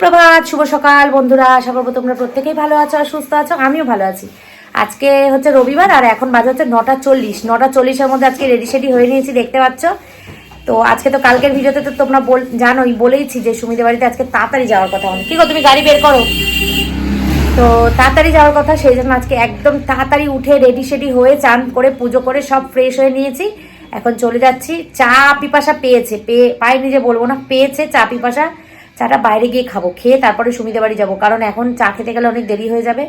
প্রভাত শুভ সকাল বন্ধুরা, আশা করব তোমরা প্রত্যেকেই ভালো আছো আর সুস্থ আছো, আমিও ভালো আছি। আজকে হচ্ছে রবিবার আর এখন বাজে হচ্ছে নটা চল্লিশ। নটা চল্লিশের মধ্যে আজকে রেডি সেডি হয়ে নিয়েছি, দেখতে পাচ্ছ? তো আজকে তো কালকের ভিডিওতে তো তোমরা বল জানোই, বলেইছি যে সুমিদের বাড়িতে আজকে তাড়াতাড়ি যাওয়ার কথা অনেক কি গো, তুমি গাড়ি বের করো? তো তাড়াতাড়ি যাওয়ার কথা, সেই জন্য আজকে একদম তাড়াতাড়ি উঠে রেডি সেডি হয়ে চান করে, পুজো করে সব ফ্রেশ হয়ে নিয়েছি। এখন চলে যাচ্ছি, চা পিপাসা পেয়েছে পেয়ে পাইনি যে বলব না, পেয়েছে চা পিপাসা। চাটা বাইরে গিয়ে খাব খেয়ে তারপরে সুমিদের বাড়ি যাব। কারণ এখন চা খেতে গেলে অনেক দেরি হয়ে যাবে।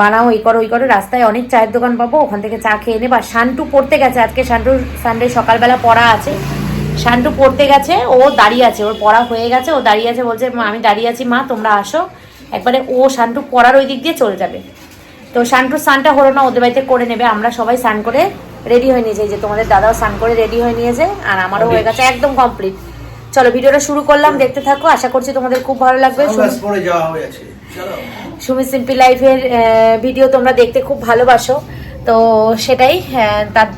বানাও এই করো ওই করো। রাস্তায় অনেক চায়ের দোকান পাবো ওখান থেকে চা খেয়ে নেবা। শান্টু পড়তে গেছে আজকে শান্টুর সানডে সকালবেলা পড়া আছে। শান্টু পড়তে গেছে ও দাঁড়িয়ে আছে ওর পড়া হয়ে গেছে ও দাঁড়িয়ে আছে বলছে "মা, আমি দাঁড়িয়ে আছি মা তোমরা আসো। একবারে ও শান্টু পড়ার ওই দিক দিয়ে চলে যাবে। তো শান্টুর স্নানটা হলো না ওদের বাড়িতে করে নেবে। আমরা সবাই স্নান করে রেডি হয়ে নিয়েছি। যে তোমাদের দাদাও স্নান করে রেডি হয়ে নিয়েছে আর আমারও হয়ে গেছে একদম কমপ্লিট চলো ভিডিওটা শুরু করলাম দেখতে থাকো আশা করছি তোমাদের খুব ভালো লাগবে। সুমি সিম্পি লাইফের ভিডিও তোমরা দেখতে খুব ভালোবাসো। তো সেটাই তার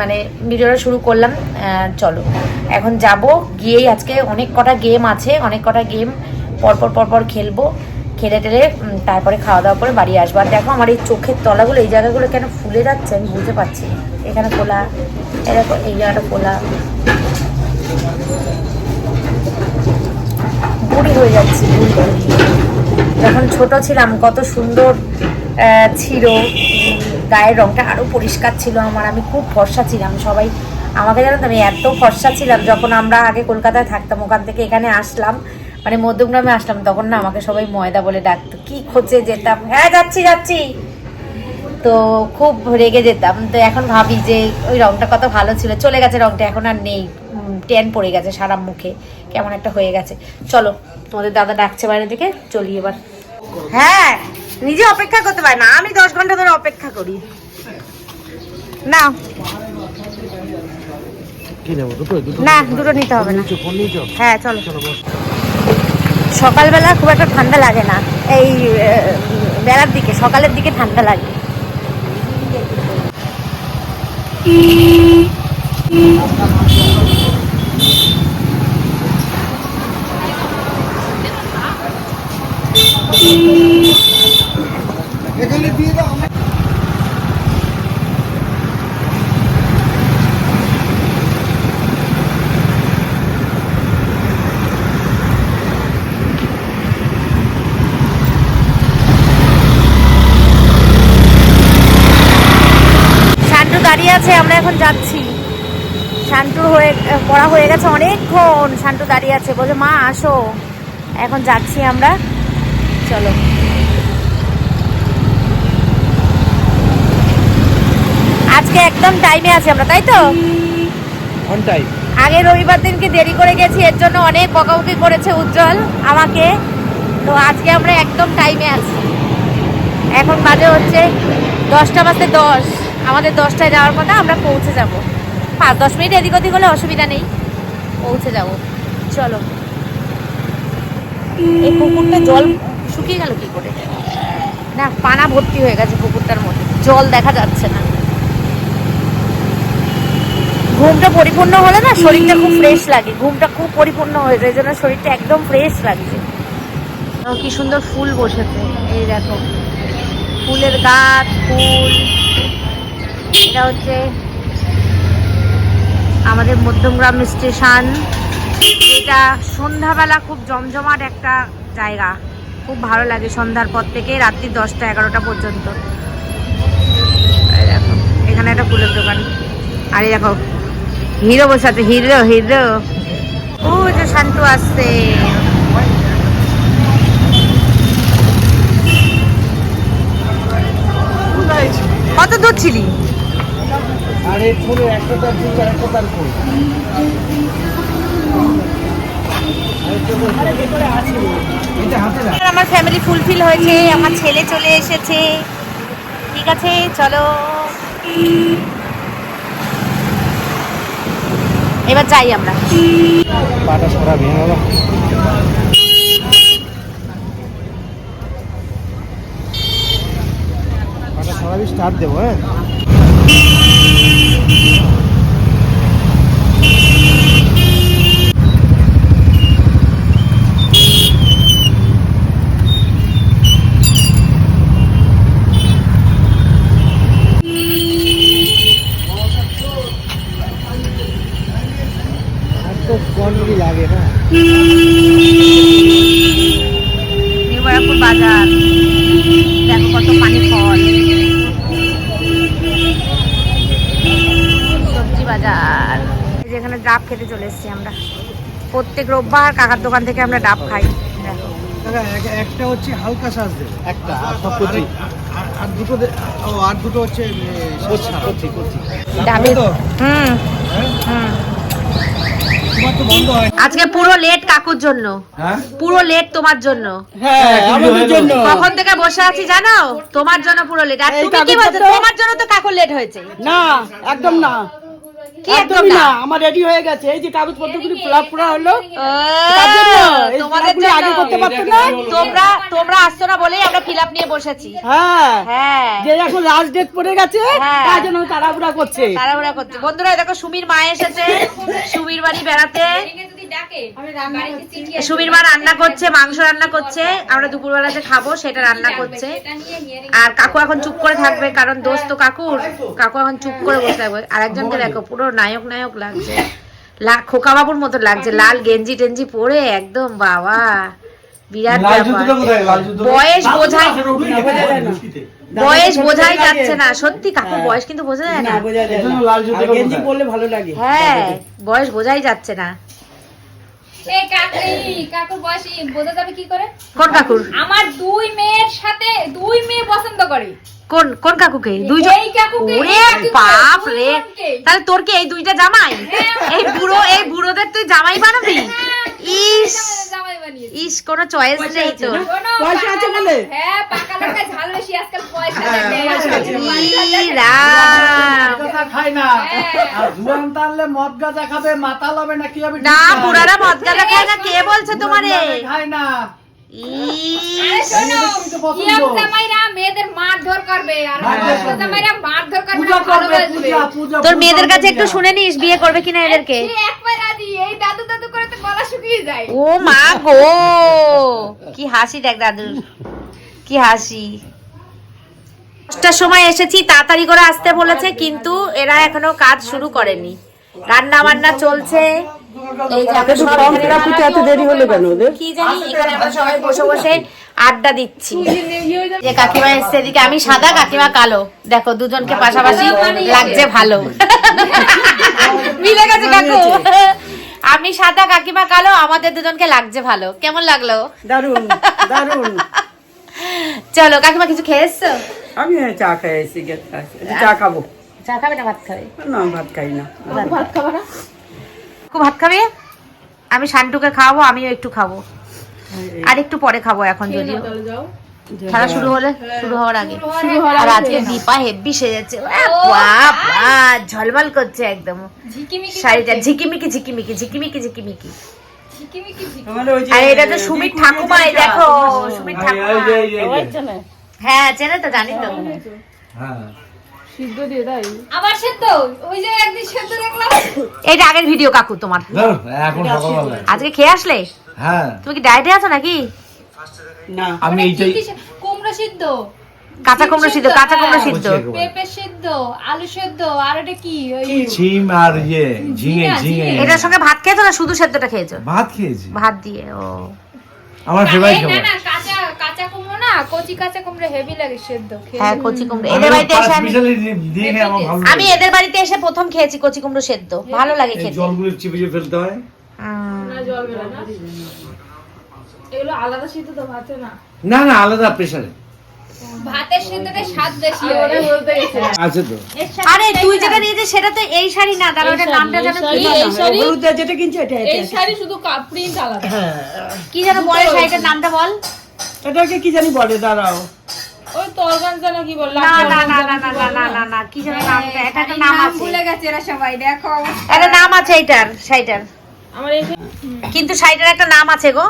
মানে ভিডিওটা শুরু করলাম চলো। এখন যাব গিয়েই আজকে অনেক কটা গেম আছে অনেক কটা গেম পরপর পরপর খেলব। খেলে টেলে তারপরে খাওয়া দাওয়া করে বাড়ি আসব। আর দেখো আমার এই চোখের তলাগুলো এই জায়গাগুলো কেন ফুলে যাচ্ছে আমি বুঝতে পারছি এখানে খোলা এরকম এই জায়গাটা খোলা। বুড়ি হয়ে যাচ্ছি যখন ছোট ছিলাম, কত সুন্দর ছিল, গায়ের রংটা আরও পরিষ্কার ছিল আমার। আমি খুব ফর্সা ছিলাম, সবাই আমাকে জানো আমি এত ফর্সা ছিলাম, যখন আমরা আগে কলকাতায় থাকতাম, ওখান থেকে এখানে আসলাম মানে মধ্যমগ্রামে আসলাম, তখন না আমাকে সবাই ময়দা বলে ডাকতো, কি খোঁজে যেতাম? হ্যাঁ যাচ্ছি যাচ্ছি। তো খুব রেগে যেতাম। তো এখন ভাবি যে ওই রংটা কত ভালো ছিল, চলে গেছে রংটা, এখন আর নেই। ট্যান পড়ে গেছে সারা মুখে। কেমন একটা হয়ে গেছে। চলো তোমাদের দাদা ডাকছে বাইরে থেকে চলি এবার। হ্যাঁ নিজে অপেক্ষা করতে পারে না আমি দশ ঘণ্টা ধরে অপেক্ষা করি। না দুটো দুটো না দুটো নিতে হবে না। হ্যাঁ চলো। চলো বস। সকালবেলা খুব একটা ঠান্ডা লাগে না। এই বেলার দিকে সকালের দিকে ঠান্ডা লাগে। এখানে দিয়ে আছে, আমরা এখন যাচ্ছি। শান্টুর হয়ে, পড়া হয়ে গেছে অনেকক্ষণ। শান্টু দাঁড়িয়ে আছে বলছে মা, আসো। এখন যাচ্ছি আমরা। চলো। আজকে একদম টাইমে আছি আমরা তাই তো? অন টাইম আগে রবিবার দিনকে দেরি করে গেছি এর জন্য অনেক বকাবকি করেছে উজ্জ্বল আমাকে। তো আজকে আমরা একদম টাইমে আছি। এখন বাজে হচ্ছে দশটা বাজতে দশ। আমাদের দশটায় যাওয়ার কথা আমরা পৌঁছে যাব। পাঁচ দশ মিনিট এদিক ওদিক হলে অসুবিধা নেই। পৌঁছে যাব। চলো। এই পুকুরটা জল শুকিয়ে গেল কি করে? না, পানা ভর্তি হয়ে গেছে পুকুরটার মধ্যে। জল দেখা যাচ্ছে না। ঘুমটা পরিপূর্ণ হলে না শরীরটা খুব ফ্রেশ লাগে। ঘুমটা খুব পরিপূর্ণ হয়ে যায় জন্য শরীরটা একদম ফ্রেশ লাগছে। কি সুন্দর ফুল বসেছে। এই দেখো, ফুলের গাছ, ফুল। এটা হচ্ছে আমাদের মধ্যমগ্রাম স্টেশন। এটা সন্ধ্যাবেলা খুব জমজমাট একটা জায়গা। খুব ভালো লাগে সন্ধ্যার পর থেকে রাত্রি দশটা, এগারোটা পর্যন্ত। দেখো, এখানে একটা ফুলের দোকান। আর দেখো, হিরো বসে আছে, হিরো হিরো। ও যে শান্তু আসছে। কত দূর ছিলি? আরে, ফুলে একটা তার দুটো একটা তার ফুল। হাতে না আমার ফ্যামিলি ফুলফিল হয়েছে, আমার ছেলে চলে এসেছে। ঠিক আছে, চলো। এবার যাই আমরা। স্টার্ট দেবো হ্যাঁ। নিউ বাজার। দেখো পানি ফল। সবজি বাজার। যেখানে ডাব খেতে চলে এসেছি আমরা। প্রত্যেক রোববার কাকার দোকান থেকে আমরা ডাব খাই। একটা হচ্ছে হালকা শ্বাস একটা আর দুটো আর দুটো হচ্ছে ডাবের। হ্যাঁ? আজকে পুরো লেট কাকুর জন্য। হ্যাঁ? পুরো লেট তোমার জন্য। হ্যাঁ কখন থেকে বসে আছি জানো? তোমার জন্য পুরো লেট আর তুমি কি বলছো? তোমার জন্য তো কাকুর লেট হয়েছে। না একদম না। কি একদম না? আমার রেডি হয়ে গেছে। এই যে কাগজপত্রগুলি গুলি আপ করা হলো ও, তার জন্য, এই তোমাদের ফিল আপগুলি আগে জন্য করতে পারতো না তোমরা তোমরা আসছো না বলেই আমরা ফিল আপ নিয়ে বসেছি। হ্যাঁ। হ্যাঁ। যে এখন লাস্ট ডেট পড়ে গেছে হ্যাঁ। তার জন্য তাড়াহুড়া করছে। তাড়াহুড়া করছে। বন্ধুরা দেখো সুমির মা এসেছে। সুমির বাড়ি বেড়াতে। সুমির মা রান্না করছে। মাংস রান্না করছে। আমরা দুপুরবেলাতে খাব সেটা রান্না করছে। আর কাকু এখন চুপ করে থাকবে কারণ দোস্ত কাকুর। কাকু এখন চুপ করে বসে থাকবে। আর একজনকে দেখো পুরো নায়ক নায়ক লাগছে। লা- খোকা বাবুর মতো লাগছে। লাল গেঞ্জি টেঞ্জি পরে একদম বাবা। বিরাট বয়স বোঝাই বয়স বোঝাই যাচ্ছে না। সত্যি কাকুর বয়স কিন্তু বোঝা যায় না না। বোঝা যায় এজন্য না। লাল জুতো আর গেঞ্জি কোথায়? পরলে ভালো লাগে। হ্যাঁ বয়স বোঝাই যাচ্ছে না। এই কাকু এই কাকুর বয়স এই বোঝা যাবে কি করে? কোন কাকুর? আমার দুই মেয়ের সাথে দুই মেয়ে পছন্দ করে। কোন কোন কাকুকে? দুইজন? ওরে বাপ রে। তাহলে তোর কি এই দুইটা জামাই? এই বুড়ো এই বুড়োদের তুই জামাই বানাবি? ইস ইস চয়েস নেই তো। পয়সা আছে বলে? হ্যাঁ পাকা ঝাল বেশি আজকাল পয়সা হ্যাঁ, না? হ্যাঁ। আর জুয়ান তাহলে মদ গাঁজা খাবে না কি হবে? না মদ গাঁজা খায় না কে বলছে তোমারে? না। তোর মেয়েদের কাছে একটু শুনে নিস বিয়ে করবে কিনা এদেরকে। এই দাদু দাদু করে তো গলা ও মা গো কি হাসি দেখ দাদুর কি হাসি। দশটার সময় এসেছি তাড়াতাড়ি করে আসতে বলেছে কিন্তু এরা এখনও কাজ শুরু করেনি। রান্না বান্না চলছে আড্ডা দিচ্ছি। যে কাকিমা এসছে এদিকে আমি সাদা কাকিমা কালো। দেখো দুজনকে পাশাপাশি লাগছে ভালো। মিলে গেছে কাকু। আমি সাদা কাকিমা কালো আমাদের দুজনকে লাগছে ভালো। কেমন লাগল? দারুণ দারুণ চলো কাকিমা কিছু খেয়ে এসছো আমি চা এসেছি চা খাব। চা খাবে না ভাত খাবে? না ভাত খাই না। খুব ভাত খাবে? আমি শান্টুকে খাওয়াবো আমিও একটু খাব। আর একটু পরে খাব এখন যদিও। খেলা শুরু হলে শুরু হওয়ার আগে। আর আজকে দীপা হেব্বি সেজেছে। ঝলমল করছে একদম। ঝিকিমিকি শাড়িটা ঝিকিমিকি ঝিকিমিকি ঝিকিমিকি ঝিকিমিকি। ঝিকিমিকি ঝিকি- আমার ওই যে আর এটা তো সুমির ঠাকুমা। এই দেখো সুমির ঠাকুমা হ্যাঁ চেনে তো জানি তো। হ্যাঁ। আবার সেদ্ধ? ওই যে একদিন সেদ্ধ দেখলাম। এইটা আগের ভিডিও কাকু তোমার। আজকে খেয়ে আসলে? হ্যাঁ। তুমি কি ডায়েটে আছো নাকি? না। আমি এইটাই কুমড়ো সিদ্ধ। কাঁচা কুমড়ো সিদ্ধ কাঁচা কুমড়ো সিদ্ধ। পেঁপে সিদ্ধ আলু সিদ্ধ আর এটা কি? ওই ছিম আর ইয়ে ঝিঙে ঝিঙে। এটার সঙ্গে ভাত খেয়েছো না শুধু সেদ্ধটা খেয়েছো? ভাত খেয়েছি। ভাত দিয়ে ও। আমার ফেভারিট না খাবার। না কাঁচা কাঁচা কুমড়ো না কচি কাঁচা কুমড়ো হেভি লাগে সেদ্ধ হ্যাঁ কচি কুমড়ো। এদের বাড়িতে এসে আমি দিয়ে আমার ভালো আমি এদের বাড়িতে এসে প্রথম খেয়েছি কচি কুমড়ো সেদ্ধ। ভালো লাগে খেতে। জলগুলো চিপে চিপে ফেলতে হয়। উম, না। না। আলাদা প্রেসারে ভাতের সেদ্ধতে স্বাদ বেশি আছে তো। এর সাথে আরে তুই যেটা নিয়েছিস সেটা তো এই শাড়ি না ওটার নামটা যেন কি যেটা কিনছে এটা। হ্যাঁ। কি যেন বলে শাড়িটার নামটা বল? এটাকে কি জানি বলে দাঁড়াও। না না না না না না না না না কি যেন নামটা এটা একটা নাম আছে। ভুলে গেছে এরা সবাই দেখো একটা নাম আছে এইটার শাড়িটার। কিন্তু শাড়িটার একটা নাম আছে গো।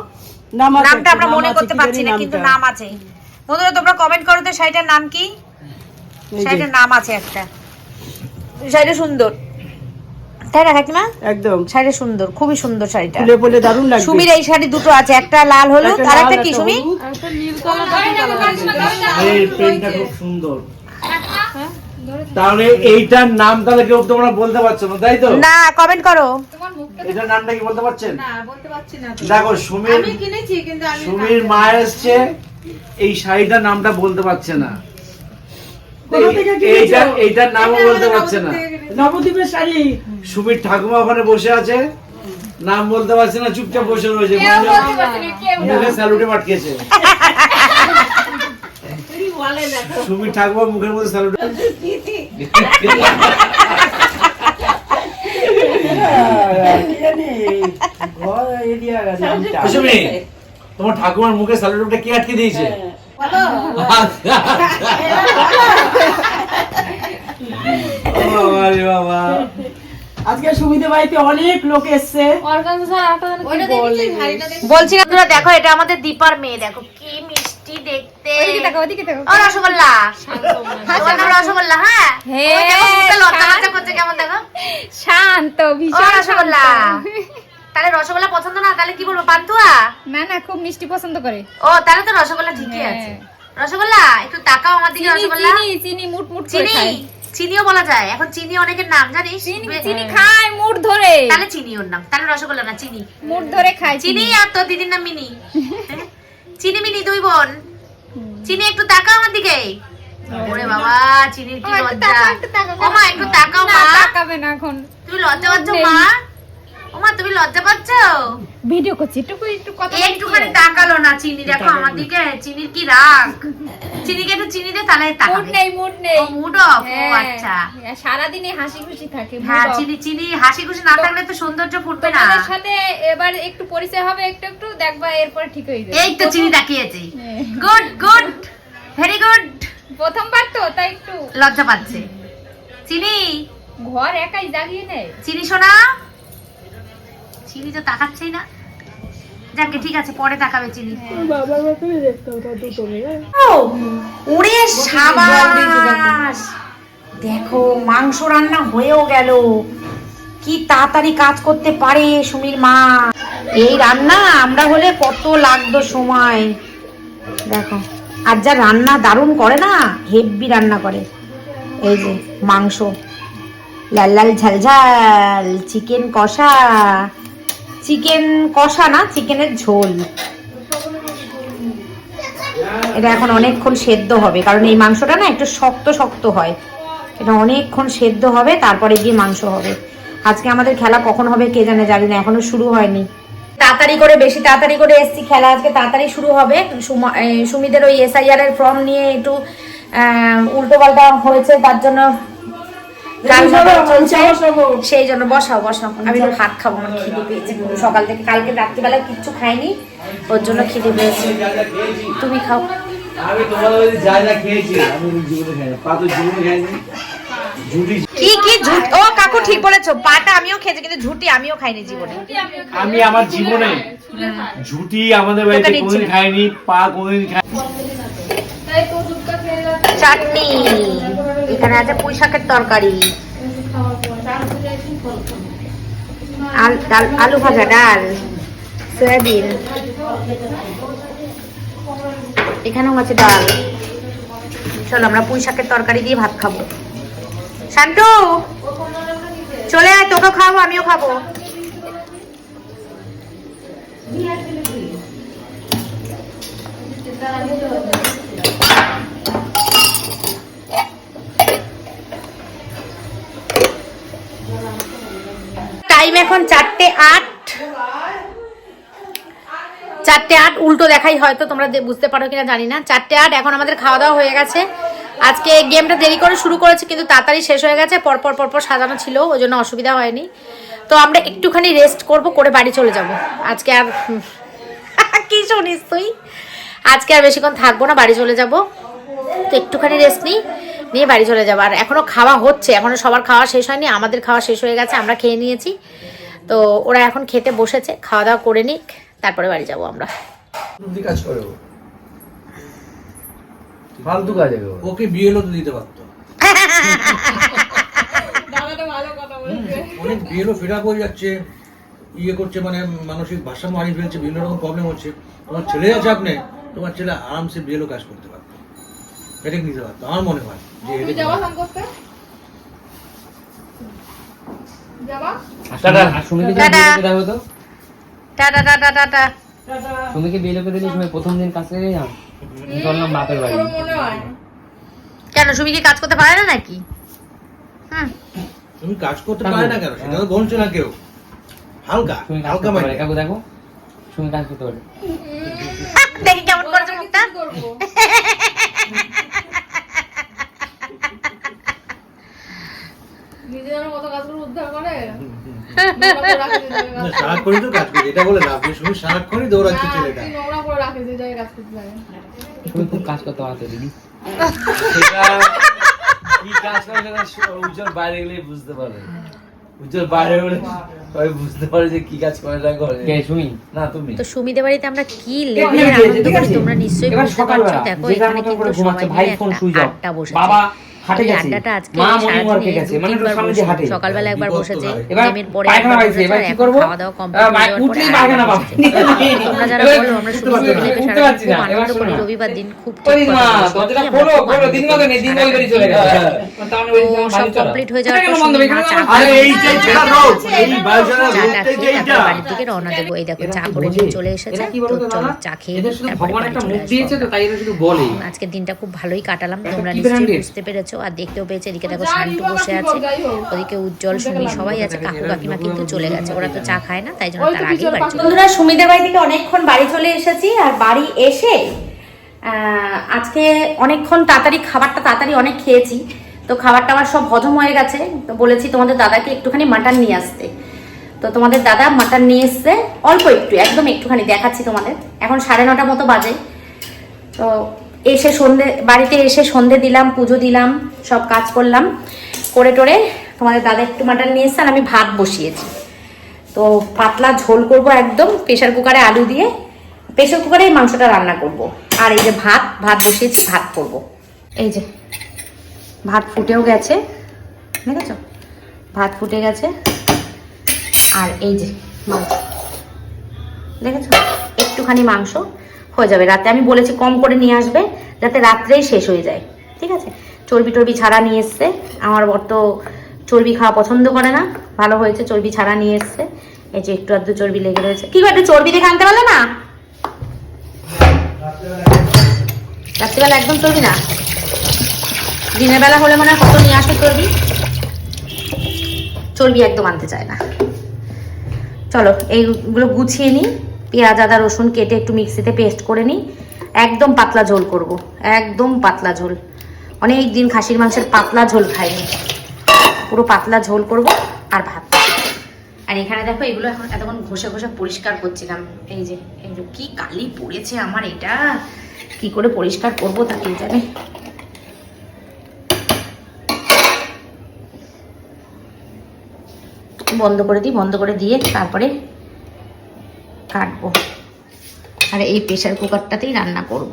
নামটা একটা, আমরা মনে করতে পারছি না কিন্তু নাম আছে। বন্ধুরা তোমরা কমেন্ট করো তো শাড়িটার নাম কি? শাড়িটার নাম আছে একটা। শাড়িটা সুন্দর। তাই না কাকিমা? একদম। শাড়িটা সুন্দর খুবই সুন্দর শাড়িটা। ফুলে ফুলে দারুণ লাগবে। সুমির এই শাড়ি দুটো আছে একটা লাল হলুদ আর একটা কি একটা সুমি। এই পেনটা খুব সুন্দর। তাহলে এইটার নাম তাহলে কেউ তোমরা বলতে পারছ না তাই তো? না কমেন্ট করো। এটার নামটা কি বলতে পারছেন? না বলতে পারছি না দেখো সুমির সুমির মা এসছে এই শাড়িটার নামটা বলতে পারছে না। এইটা এইটার নামও বলতে পারছে না। নবদ্বীপের শাড়ি। সুমির ঠাকুমা ওখানে বসে আছে। নাম বলতে পারছে না চুপচাপ বসে রয়েছে। মুখে স্যালুটে পাঠিয়েছে। মুখের মধ্যে স্যালুটে সুমি তোমার ঠাকুমার মুখে স্যালুটে কে আটকে দিয়েছে? বাবা রে বাবা। আজকে সুবিধা বাড়িতে অনেক লোক এসছে। বলছি তোরা দেখো এটা আমাদের দীপার মেয়ে দেখো কি মিষ্টি দেখতে। ওইদিকে তাকাও, ওইদিকে তাকাও। ও রসগোল্লা। তোমার নাম রসগোল্লা হ্যাঁ? ওই দেখো মুখটা লজ্জা লজ্জা করছে কেমন দেখো? শান্ত ভীষণ রসগোল্লা। তাহলে রসগোল্লা পছন্দ না তাহলে কি বলব পান্তুয়া? না না খুব মিষ্টি পছন্দ করে। ও তাহলে তো রসগোল্লা ঠিকই হ্যাঁ। আছে। রসগোল্লা একটু তাকাও আমার দিকে রসগোল্লা। চিনি চিনি মুট মুট চিনি চিনিও বলা যায়। এখন চিনি অনেকের নাম জানিস? চিনি চিনি খায় মুট ধরে। তাহলে চিনি ওর নাম তাহলে রসগোল্লা না চিনি। মুট ধরে খায় চিনি। আর তোর দিদির নাম মিনি? চিনি মিনি দুই বোন। চিনি একটু তাকাও আমার দিকে। ওরে বাবা চিনির কি লজ্জা। ও মা একটু তাকাও মা। তাকাবে না এখন। তুমি লজ্জা পাচ্ছ মা? ও মা তুমি লজ্জা পাচ্ছ? ভিডিও করছি একটু একটু কথা একটুখানি তাকালো না চিনি দেখো আমার দিকে চিনির কি রাগ? চিনিকে একটু চিনি দে তাহলে মুড নেই মুড নেই। মুড অফ ও হ্যাঁ, আচ্ছা। সারাদিনে হাসি খুশি থাকে হ্যাঁ চিনি চিনি হাসি খুশি না থাকলে তো সৌন্দর্য ফুটবে না। তোমাদের সাথে এবার একটু পরিচয় হবে একটু একটু দেখবা এরপর ঠিক হয়ে যাবে। এই তো চিনি তাকিয়েছে হ্যাঁ। গুড গুড ভেরি গুড প্রথমবার তো তাই একটু লজ্জা পাচ্ছে। চিনি। ঘর একাই জাগিয়ে নেয়। চিনি সোনা। চিনি তো তাকাচ্ছেই না। যাকে ঠিক আছে পরে তাকাবে চিনি। বাবার মতনই দেখতে ওটা দুটো মেয়ে ওরে সাবাস! দেখো। মাংস রান্না হয়েও গেল। কি তাড়াতাড়ি কাজ করতে পারে সুমির মা। এই রান্না আমরা হলে কত লাগতো সময়। দেখো আর যা রান্না দারুণ করে না হেভি রান্না করে। এই যে মাংস। লাল লাল ঝাল ঝাল চিকেন কষা। চিকেন কষা না, চিকেনের ঝোল। এটা এখন অনেকক্ষণ সেদ্ধ হবে, কারণ এই মাংসটা না একটু শক্ত শক্ত হয়। এটা অনেকক্ষণ সেদ্ধ হবে, তারপরে গিয়ে মাংস হবে। আজকে আমাদের খেলা কখন হবে কে জানে, জানি না, এখনও শুরু হয়নি। তাড়াতাড়ি করে, বেশি তাড়াতাড়ি করে এসছি, খেলা আজকে তাড়াতাড়ি শুরু হবে। সুমিদের ওই এসআইআর এর ফর্ম নিয়ে একটু উল্টো পাল্টা হয়েছে, তার জন্য। সেই জন্য বসাও বসাও। আমি তো ভাত খাব আমার খিদে পেয়েছে। সকাল থেকে কালকে রাত্রিবেলা কিচ্ছু খাইনি ওর জন্য খিদে পেয়েছে। তুমি খাও। আমি তোমাদের যা যা খেয়েছি আমি জীবনে খাইনি পা তো জীবনে খাইনি কি কি ঝুট ও কাকু ঠিক বলেছ পাটা আমিও খেয়েছি কিন্তু ঝুটি আমিও খাইনি জীবনে। আমি আমার জীবনে ঝুটি আমাদের বাড়িতে কোনোদিন না। খাইনি পা কোনোদিন চাটনি। এখানে আছে পুঁই শাকের তরকারি। আল- ভাজা, ডাল, সয়াবিন। এখানেও আছে ডাল। চলো আমরা পুঁই শাকের তরকারি দিয়ে ভাত খাব। শান্টু চলে আয় তোকেও খাব আমিও খাব। টাইম এখন চারটে আট। চারটে আট, উল্টো দেখাই হয়তো, তোমরা বুঝতে পারো কিনা জানি না। চারটে আট, এখন আমাদের খাওয়া দাওয়া হয়ে গেছে। আজকে গেমটা দেরি করে শুরু করেছে, কিন্তু তাড়াতাড়ি শেষ হয়ে গেছে। পরপর পরপর সাজানো ছিল, ওই জন্য অসুবিধা হয়নি। তো আমরা একটুখানি রেস্ট করব, করে বাড়ি চলে যাব। আজকে আর কি শুনিস তুই? আজকে আর বেশিক্ষণ থাকব না, বাড়ি চলে যাব। তো একটুখানি রেস্ট নিই। নিয়ে বাড়ি চলে যাব। আর এখনও খাওয়া হচ্ছে এখনও সবার খাওয়া শেষ হয়নি আমাদের খাওয়া শেষ হয়ে গেছে আমরা খেয়ে নিয়েছি। তো ওরা এখন খেতে বসেছে খাওয়া দাওয়া করে নিক তারপরে বাড়ি যাব আমরা। বুদ্ধি কাজ করে ও। ফালতু কাজ ওকে বিএলও তো দিতে পারতো। দাদাটা ভালো কথা বলছে। অনেক বিএলও ফেরা হয়ে যাচ্ছে ইয়ে করছে মানে মানসিক ভারসাম্য হারিয়ে ফেলছে বিভিন্ন রকম প্রবলেম হচ্ছে। তোমার ছেলে আছে আপনি তোমার ছেলে আরামসে বিএলও কাজ করতে পারতো। নিতে পারতো আমার মনে হয়। সুমিকে বিয়ে করে দিলে প্রথম দিন কাছে চললাম বাপের বাড়ি। মনে কেন সুমি কি কাজ করতে পারে না নাকি? হুম। তুমি কাজ করতে পারে না কেন? সেটা তো বলছো না কেউ। হালকা হালকা পারে। কাকু দেখো তুমি কাজ করতে পারে। দেখি কেমন করেছে মুখটা কি করব নিজের কত কাজ উদ্ধার করে নোংরা করে? রাখে যে জায়গায় কাজ- সারাক্ষণই তো কাজ করি এটা বলে লাভ নেই তুমি সারাক্ষণই দৌড়াচ্ছে ছেলেটা। নোংরা করে রাখে যে জায়গায় কাজ করতে লাগে তুমি খুব কাজ করতে পারতো দিদি। কি কাজ করে সেটা উজ্জ্বল বাইরে গেলে বুঝতে পারে উজ্জ্বল বাইরে গেলে সবাই বুঝতে পারে যে কি কাজ করে না করে। কে শুনি না তুমি। তো সুমিদের বাড়িতে আমরা কি এবার লেভেলের আনন্দ করি তোমরা নিশ্চয়ই এবার বুঝতে পারছ দেখো এখানে কিন্তু সবাই মিলে একটা সুইচ আড্ডা বসেছে। বাবা হাটে গেছে। আড্ডাটা আজকে গেছে, মানে সামনে যে হাটে। সকালবেলা একবার বসেছে। এবার পরে পায়খানা পাইছে, এবার কি করব? খাওয়া দাওয়া কমপ্লিট মা- উঠলেই পায়খানা পাবো। তোমরা যারা বলো আমরা শুধু খুব আনন্দ করি রবিবার দিন খুব ঠিক মা, খোলো, আনন্দ দিন করি। মতো নেই, দিন ওই বাড়ি চলে বাড়ি সব কমপ্লিট হয়ে যাওয়ার পর আরে এই যে যেটা রোদ এই যে বাড়ির দিকে রওনা দেবো এই দেখো চা করে? নিয়ে চলে এসেছে তো বলো চলো চা খেয়ে এদের শুধু ভগবান একটা মুখ দিয়েছে তো তাই এরা শুধু বলে আজকের দিনটা খুব ভালোই কাটালাম তোমরা নিশ্চয়ই বুঝতে পেরেছ আর দেখতেও পেয়েছে এদিকে দেখো শান্তু বসে আছে। ওদিকে উজ্জ্বল সুমি সবাই আছে কাকু কাকিমা কিন্তু চলে গেছে ওরা তো চা খায় না তাই জন্য তার আগেই বাড়ি চলে বন্ধুরা সুমিদের বাড়ি থেকে অনেকক্ষণ বাড়ি চলে এসেছি আর বাড়ি এসে আহ, আজকে অনেকক্ষণ তাড়াতাড়ি খাবারটা তাড়াতাড়ি অনেক খেয়েছি। তো খাবারটা আমার সব হজম হয়ে গেছে। তো বলেছি তোমাদের দাদাকে একটুখানি মাটন নিয়ে আসতে। তো তোমাদের দাদা মাটন নিয়ে এসছে অল্প একটু একদম একটুখানি দেখাচ্ছি তোমাদের। এখন সাড়ে নটা মতো বাজে। তো এসে সন্ধে, বাড়িতে এসে সন্ধে দিলাম, পুজো দিলাম, সব কাজ করলাম। করে টোরে তোমাদের দাদা একটু মাটন নিয়ে এসছেন আমি ভাত বসিয়েছি। তো পাতলা ঝোল করব একদম প্রেশার কুকারে আলু দিয়ে। প্রেশার কুকারে মাংসটা রান্না করব। আর এই যে ভাত ভাত বসিয়েছি, ভাত করব। এই যে, ভাত ফুটেও গেছে। দেখেছ? ভাত ফুটে গেছে। আর এই যে মাংস। দেখেছ? একটুখানি মাংস। হয়ে যাবে। রাতে আমি বলেছি কম করে নিয়ে আসবে, যাতে রাত্রেই শেষ হয়ে যায়। ঠিক আছে? চর্বি টর্বি ছাড়া নিয়ে এসছে। আমার বর তো চর্বি খাওয়া পছন্দ করে না। ভালো হয়েছে, চর্বি ছাড়া নিয়ে এসছে। এই যে একটু আধটু চর্বি লেগে রয়েছে। কি একটু চর্বি দেখে আনতে পারলে না? রাত্রিবেলা একদম চর্বি না? দিনের বেলা হলে মনে হয় কত নিয়ে আসে চর্বি? চর্বি একদম আনতে চায় না। চলো, এইগুলো গুছিয়ে নিই। পেঁয়াজ, আদা, রসুন কেটে একটু মিক্সিতে পেস্ট করে নিই। একদম পাতলা ঝোল করব। একদম পাতলা ঝোল। অনেক দিন খাসির মাংসের পাতলা ঝোল খাইনি। পুরো পাতলা ঝোল করব আর ভাত। আর এখানে দেখো, এগুলো এখন এতক্ষণ ঘষে ঘষে পরিষ্কার করছিলাম। এই যে এই যে কি কালি পড়েছে আমার এটা। কি করে পরিষ্কার করব তা কে জানে? বন্ধ করে দিই, বন্ধ করে দিয়ে তারপরে কাটবো আর এই প্রেশার কুকারটাতেই রান্না করব।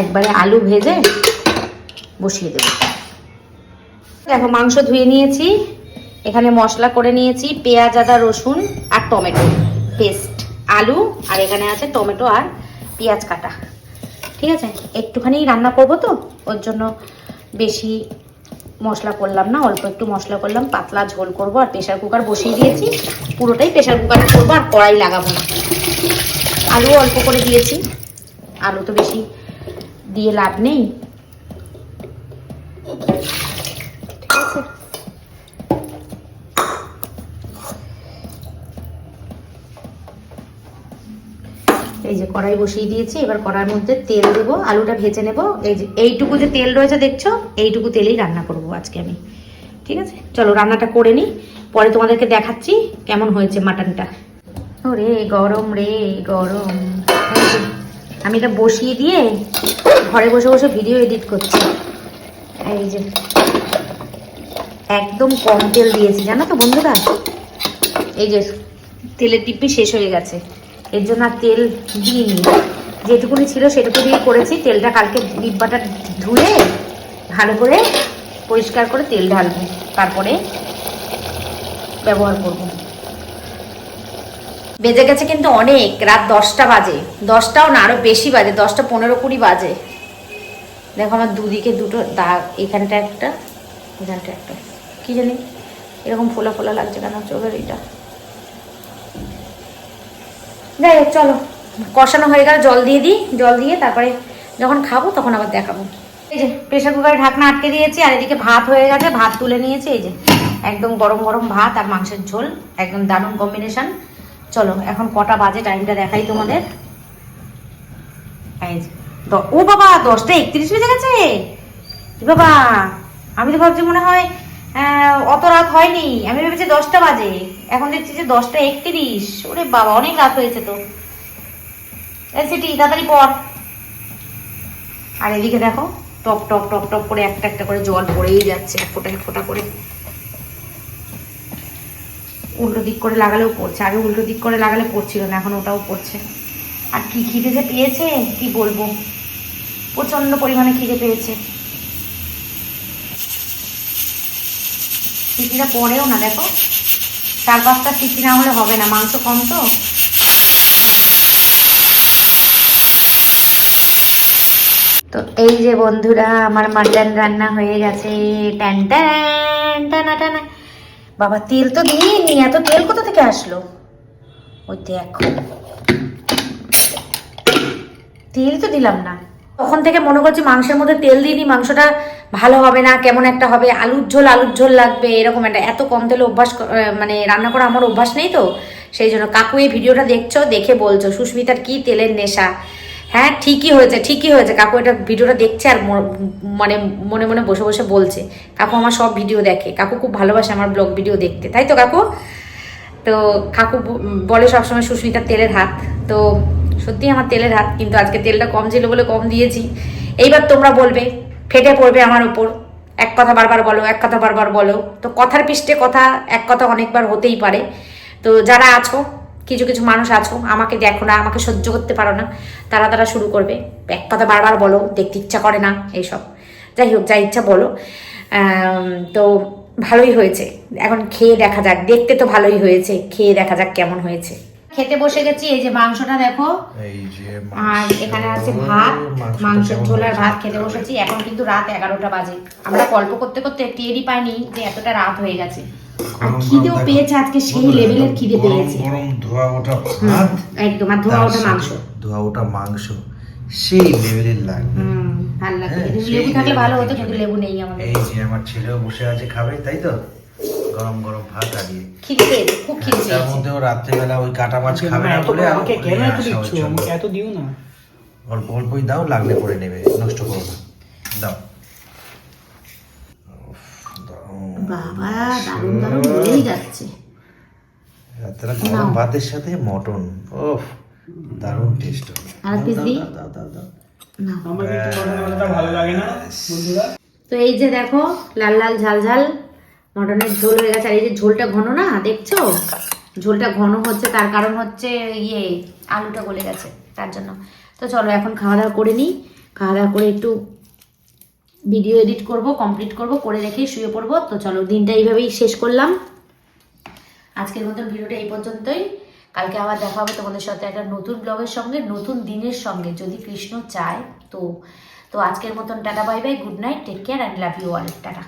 একবারে আলু ভেজে বসিয়ে দেবো। দেখো, মাংস ধুয়ে নিয়েছি। এখানে মশলা করে নিয়েছি পেঁয়াজ, আদা, রসুন আর টমেটো পেস্ট। আলু আর এখানে আছে টমেটো আর পেঁয়াজ কাটা। ঠিক আছে? একটুখানি রান্না করব তো? ওর জন্য বেশি মশলা করলাম না, অল্প একটু মশলা করলাম, পাতলা ঝোল করব আর প্রেশার কুকার বসিয়ে দিয়েছি, পুরোটাই প্রেশার কুকারে করব আর কড়াই লাগাবো না। আলু অল্প করে দিয়েছি, আলু তো বেশি দিয়ে লাভ নেই ঠিক আছে এই যে কড়াই বসিয়ে দিয়েছি এবার কড়ার মধ্যে তেল দেবো আলুটা ভেজে নেব। এই যে এইটুকু যে তেল রয়েছে দেখছ এইটুকু তেলেই রান্না করব আজকে আমি। ঠিক আছে? চলো রান্নাটা করে নিই। পরে তোমাদেরকে দেখাচ্ছি কেমন হয়েছে মাটনটা। গরম রে গরম। এই যে, আমি এটা বসিয়ে দিয়ে ঘরে বসে বসে ভিডিও এডিট করছি। এই যে একদম কম তেল দিয়েছি জানো তো বন্ধুরা? এই যে তেলের টিপি শেষ হয়ে গেছে। এর জন্য আর তেল দিইনি। যেটুকুনি ছিল সেটুকু দিয়ে করেছি। তেলটা কালকে ডিব্বাটা ধুয়ে ভালো করে পরিষ্কার করে তেল ঢালবো। তারপরে ব্যবহার করব। বেজে গেছে কিন্তু অনেক। রাত দশটা বাজে। দশটাও না আরও বেশি বাজে। দশটা পনেরো কুড়ি বাজে। দেখো আমার দুদিকে দুটো দাগ। এখানটা একটা এখানটা একটা। কি জানি? এরকম ফোলা ফোলা লাগছে কেন? চোখের এটা যাই হোক, চলো। কষানো হয়ে গেলে, জল দিয়ে দিই। জল দিয়ে তারপরে যখন খাব তখন আবার দেখাবো। এই যে প্রেশার কুকারে ঢাকনা আটকে দিয়েছি, আর এদিকে ভাত হয়ে গেছে, ভাত তুলে নিয়েছি। এই যে, একদম গরম গরম ভাত আর মাংসের ঝোল, একদম দারুণ কম্বিনেশন চলো, এখন কটা বাজে টাইমটা দেখাই তোমাদের। এই ও বাবা, দশটা একত্রিশ বেজে গেছে। বাবা, আমি তো ভাবছি মনে হয় অত রাত হয়নি। আমি ভেবেছি দশটা বাজে। এখন দেখছি যে দশটা একত্রিশ। ওরে বাবা, অনেক রাত হয়েছে তো। তাড়াতাড়ি পর। আর এদিকে দেখো, টপ টপ টপ টপ করে একটা একটা করে জল পড়েই যাচ্ছে, এক ফোঁটা এক ফোঁটা করে। উল্টো দিক করে লাগালেও পড়ছে। আগে উল্টো দিক করে লাগালে পড়ছিল না, এখন ওটাও পড়ছে। আর কি খিদে যে পেয়েছে, কি বলব? প্রচণ্ড পরিমাণে খিদে পেয়েছে। সিটিটা পড়েও না, দেখো। চার পাঁচটা সিটি না হলে হবে না, মাংস কম তো। তো এই যে বন্ধুরা, আমার মাটন রান্না হয়ে গেছে। ট্যান। বাবা, তেল তো দিইনি, এত তেল কোথা থেকে আসলো? ওই দেখো। তেল তো দিলাম না। তখন থেকে মনে করছি মাংসের মধ্যে তেল দিইনি মাংসটা ভালো হবে না, কেমন একটা হবে, আলুর ঝোল আলুর ঝোল লাগবে, এরকম একটা, এত কম তেলে অভ্যাস মানে রান্না করা আমার অভ্যাস নেই তো, সেই জন্য। কাকু এই ভিডিওটা দেখছ, দেখে বলছো, সুস্মিতার কি তেলের নেশা? হ্যাঁ ঠিকই হয়েছে ঠিকই হয়েছে। কাকু এটা ভিডিওটা দেখছে আর মানে মনে মনে বসে বসে বলছে। কাকু আমার সব ভিডিও দেখে। কাকু খুব ভালোবাসে আমার ব্লগ ভিডিও দেখতে। তাই তো, কাকু? তো কাকু বলে সবসময় সুস্মিতার তেলের হাত। তো সত্যি আমার তেলের হাত কিন্তু আজকে তেলটা কম ছিল বলে কম দিয়েছি। এইবার তোমরা বলবে, ফেটে পড়বে আমার ওপর এক কথা বারবার বলো, এক কথা বারবার বলো। তো কথার পৃষ্ঠে কথা, এক কথা অনেকবার হতেই পারে। তো যারা আছো, কিছু কিছু মানুষ আছো, আমাকে দেখো না, আমাকে সহ্য করতে পারো না, তারা তারা শুরু করবে। এক কথা বারবার বলো, দেখতে ইচ্ছা করে না এইসব। যাই হোক, যা ইচ্ছা বলো। তো ভালোই হয়েছে। এখন খেয়ে দেখা যাক, দেখতে তো ভালোই হয়েছে, খেয়ে দেখা যাক কেমন হয়েছে। খেতে বসে গেছি এই যে মাংসটা দেখো। আর এখানে আছে ভাত মাংসের ঝোল আর ভাত খেতে বসেছি এখন কিন্তু রাত এগারোটা বাজে। আমরা গল্প করতে করতে টেরই পাইনি যে এতটা রাত হয়ে গেছে। আর খিদেও পেয়েছে আজকে সেই লেভেলের খিদে পেয়েছে। ধোয়া ওঠা ভাত একদম আর ধোয়া ওটা মাংস। ধোয়া ওঠা মাংস সেই লেভেলের লাগবে। ভালো লাগে হ্যাঁ, লেবু থাকলে ভালো হতো কিন্তু লেবু নেই আমাদের এই যে আমার ছেলেও বসে আছে খাবে তাই তো? গরম গরম ভাত আগে খিদে খুব খিদে তার মধ্যেও রাত্রেবেলা ওই কাটা মাছ খাবে না বলে আমাকে কেন এত দিচ্ছ? আমাকে এত দিও না। অল্প অল্পই দাও লাগলে পরে নেবে নষ্ট করো না। দাও। বাবা দারুণ দারুণ যাচ্ছে। রাত্রে গরম ভাতের সাথে মটন ওফ দারুণ টেস্ট হবে। আর পিস দিই? দাও দাও দাও আমার কিন্তু ভালো লাগে না বন্ধুরা। তো এই যে দেখো লাল লাল ঝাল ঝাল। মটনের ঝোল হয়ে গেছে। আর এই যে ঝোলটা ঘন না, দেখছ? ঝোলটা ঘন হচ্ছে, তার কারণ হচ্ছে ইয়ে আলুটা গলে গেছে, তার জন্য। তো চলো, এখন খাওয়া দাওয়া করে নিই। খাওয়া দাওয়া করে একটু ভিডিও এডিট করব কমপ্লিট করব, করে রেখেই শুয়ে পড়ব। তো চলো, দিনটা এইভাবেই শেষ করলাম। আজকের মতন ভিডিওটা এই পর্যন্তই। কালকে আবার দেখা হবে তোমাদের সাথে একটা নতুন ব্লগের সঙ্গে, নতুন দিনের সঙ্গে, যদি কৃষ্ণ চায় তো। তো আজকের মতন tata bye bye good night take care and love you all tata.